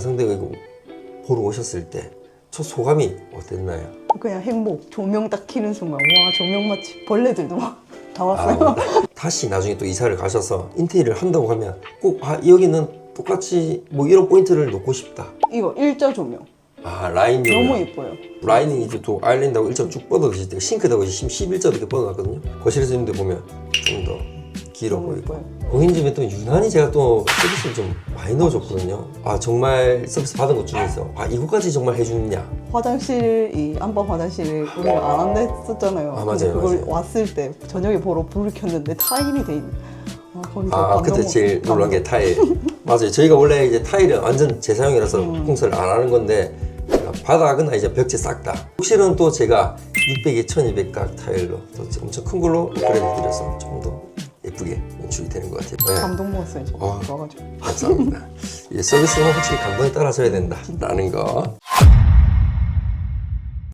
완성되고 이거 보러 오셨을 때 첫 소감이 어땠나요? 그냥 행복. 조명 딱 켜는 순간 와 조명 맛집 벌레들도 막 다 아, 왔어요. 다시 나중에 또 이사를 가셔서 인테리어를 한다고 하면 꼭 아, 여기는 똑같이 뭐 이런 포인트를 놓고 싶다. 이거 일자 조명 아 라인 너무 조명. 예뻐요. 라인이 이제 또 아일랜드하고 일자로 쭉 뻗어지실 때 싱크대하고 11자로 이렇게 뻗어놨거든요. 거실에서 있는데 보면 좀더 길어 보이고. 예뻐요. 고객님 집에 또 유난히 제가 또 서비스를 좀 많이 넣어줬거든요. 아 정말 서비스 받은 것 중에서 아 이거까지 정말 해주느냐. 화장실 이 안방 화장실을 우리가 안 한다 했었잖아요. 아, 맞아요, 그걸 맞아요. 왔을 때 저녁에 보러 불을 켰는데 타일이 돼 있는. 아, 거기서 아 그때 먹- 제일 놀란 감동. 게 타일. 맞아요. 저희가 원래 이제 타일은 완전 재사용이라서 음. 공사를 안 하는 건데 바닥은 이제 벽지 싹 다. 혹시는 또 제가 600에 1200각 타일로 또 엄청 큰 걸로 업그레이드 드려서 좀더 예쁘게 연출이 되는 것 같아요. 네. 감동 먹었어요. 아. 좋아가지고. 감사합니다. 이 서비스는 확실히 감동에 따라줘야 된다라는 거.